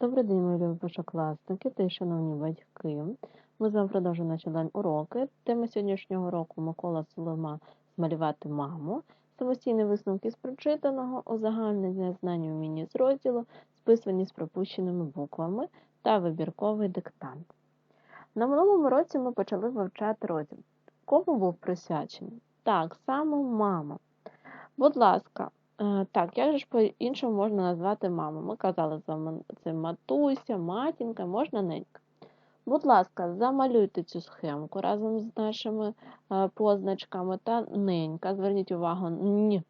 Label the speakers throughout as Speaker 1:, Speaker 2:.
Speaker 1: Добрий день, мої любі першокласники та шановні батьки. Ми з вами продовжуємо наші онлайн-уроки. Тема сьогоднішнього уроку Микола Солома «Змалювати маму», самостійні висновки з прочитаного, узагальнення знань у міні з розділу, списані з пропущеними буквами та вибірковий диктант. На минулому році ми почали вивчати розділ. Кому був присвячений? Так, саме мама. Будь ласка, Так, як же ж по-іншому можна назвати маму? Ми казали, це матуся, матінка, можна ненька. Будь ласка, замалюйте цю схемку разом з нашими е, позначками та ненька. Зверніть увагу, н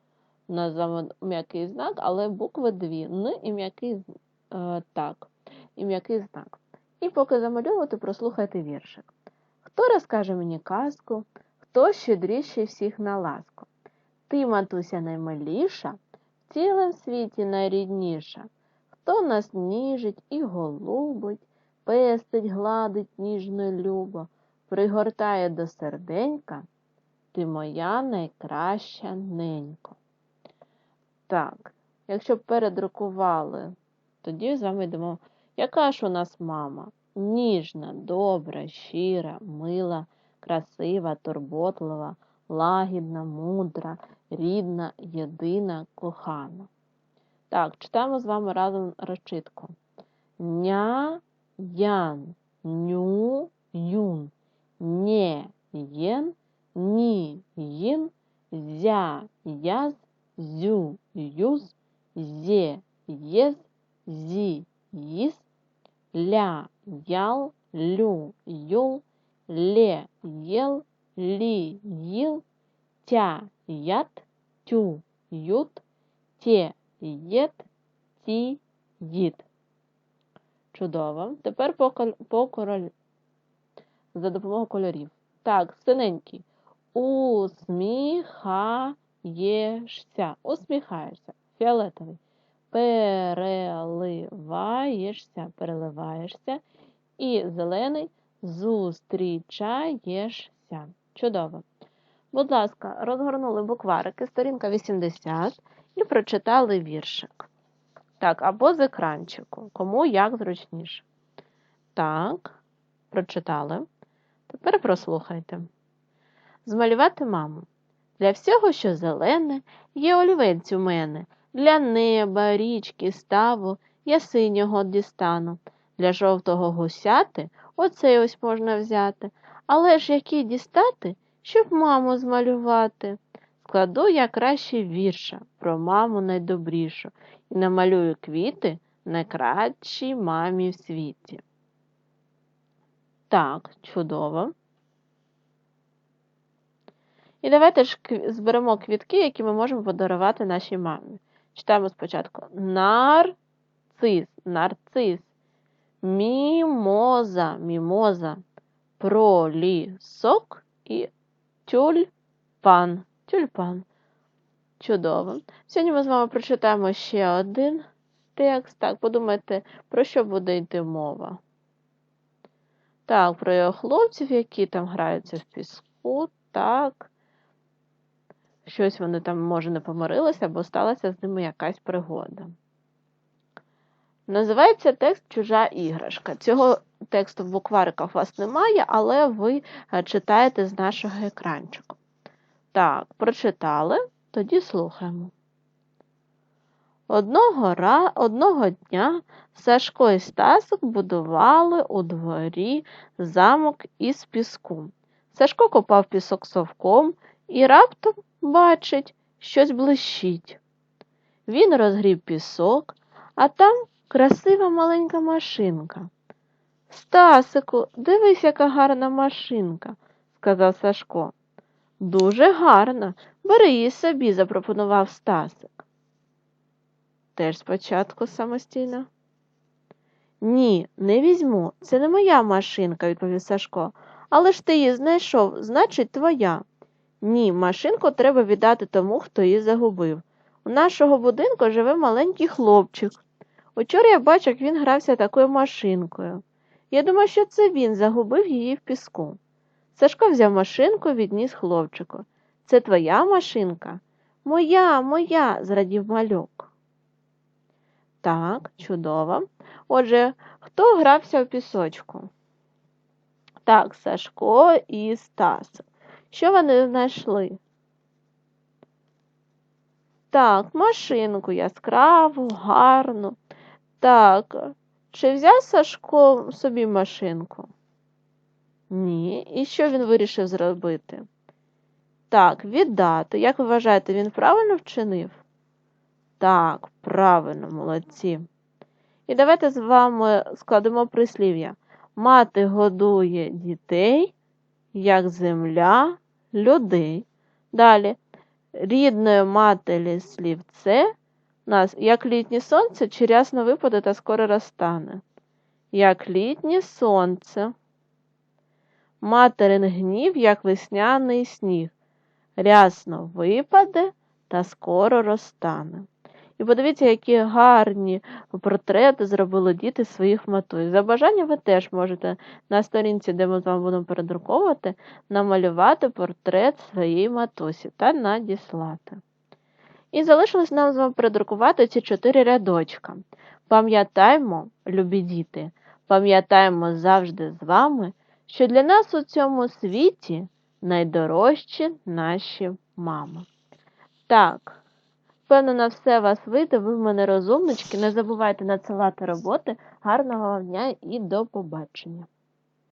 Speaker 1: на м'який знак, але букви дві. Н і м'який е, так, і м'який знак. І поки замалювати, прослухайте віршик. Хто розкаже мені казку, хто щедріший всіх на ласку? Ти, матуся, наймиліша, в цілем світі найрідніша. Хто нас ніжить і голубить, пестить, гладить ніжно й любо, пригортає до серденька, ти моя найкраща ненько. Так, якщо б передрукували, тоді з вами йдемо. Яка ж у нас мама? Ніжна, добра, щира, мила, красива, турботлива, лагідна, мудра, рідна, єдина, кохана. Так, читаємо з вами разом розчитку. Ня, ян, ню, юн, нє, єн, ні, їн, зя, яз, зю, юз, зе, єз, зі, їз, ля, ял, лю, юл, ле, єл, лі, їл, тя, ят, тю, ют, те, єт, ті, їд. Чудово. Тепер по, по король... за допомогою кольорів. Так, синенький. Усміхаєшся. Усміхаєшся. Фіолетовий. Переливаєшся. Переливаєшся. І зелений зустрічаєшся. Чудово. Будь ласка, розгорнули букварики, сторінка 80, і прочитали віршик. Так, або з екранчику. Кому як зручніше. Так, прочитали. Тепер прослухайте. Змалювати маму. Для всього, що зелене, є олівець у мене. Для неба, річки, ставу я синього дістану. Для жовтого гусяти оцей ось можна взяти. Але ж який дістати, щоб маму змалювати? Складу я краще вірша про маму найдобрішу і намалюю квіти найкращій мамі в світі. Так, чудово. І давайте ж зберемо квітки, які ми можемо подарувати нашій мамі. Читаємо спочатку нарцис, нарцис, мімоза, мімоза, пролісок і тюльпан, тюльпан. Чудово. Сьогодні ми з вами прочитаємо ще один текст. Так, подумайте, про що буде йти мова. Так, про його хлопців, які там граються в піску, так. Щось вони там, може, не помирилися, або сталася з ними якась пригода. Називається текст Чужа іграшка. Цього тексту в буквариках у вас немає, але ви е, читаєте з нашого екранчику. Так, прочитали, тоді слухаємо. Одного, ра... Одного дня Сашко і Стасик будували у дворі замок із піску. Сашко копав пісок совком і раптом бачить, щось блищить. Він розгріб пісок, а там красива маленька машинка. Стасику, дивись, яка гарна машинка, сказав Сашко. Дуже гарна. Бери її собі, запропонував Стасик. Теж спочатку самостійно. Ні, не візьму. Це не моя машинка, відповів Сашко. Але ж ти її знайшов, значить, твоя. Ні, машинку треба віддати тому, хто її загубив. У нашого будинку живе маленький хлопчик. Учора я бачив, як він грався такою машинкою. Я думаю, що це він загубив її в піску. Сашко взяв машинку, відніс хлопчику. Це твоя машинка? Моя, моя, зрадів малюк. Так, чудово. Отже, хто грався в пісочку? Так, Сашко і Стас. Що вони знайшли? Так, машинку яскраву, гарну. Так, чи взяв Сашко собі машинку? Ні. І що він вирішив зробити? Так, віддати. Як ви вважаєте, він правильно вчинив? Так, правильно, молодці. І давайте з вами складемо прислів'я. Мати годує дітей, як земля людей. Далі. Рідної матері слівце нас, як літнє сонце, чи рясно випаде та скоро розтане. Як літнє сонце. Материн гнів, як весняний сніг. Рясно випаде та скоро розтане. І подивіться, які гарні портрети зробили діти своїх матусь. За бажанням ви теж можете на сторінці, де ми з вами будемо передруковувати, намалювати портрет своєї матусі та надіслати. І залишилось нам з вами передрукувати ці чотири рядочка. Пам'ятаймо, любі діти, пам'ятаємо завжди з вами, що для нас у цьому світі найдорожчі наші мами. Так. Впевнена, все вас вийде, ви в мене розумнички. Не забувайте надсилати роботи. Гарного вам дня і до побачення!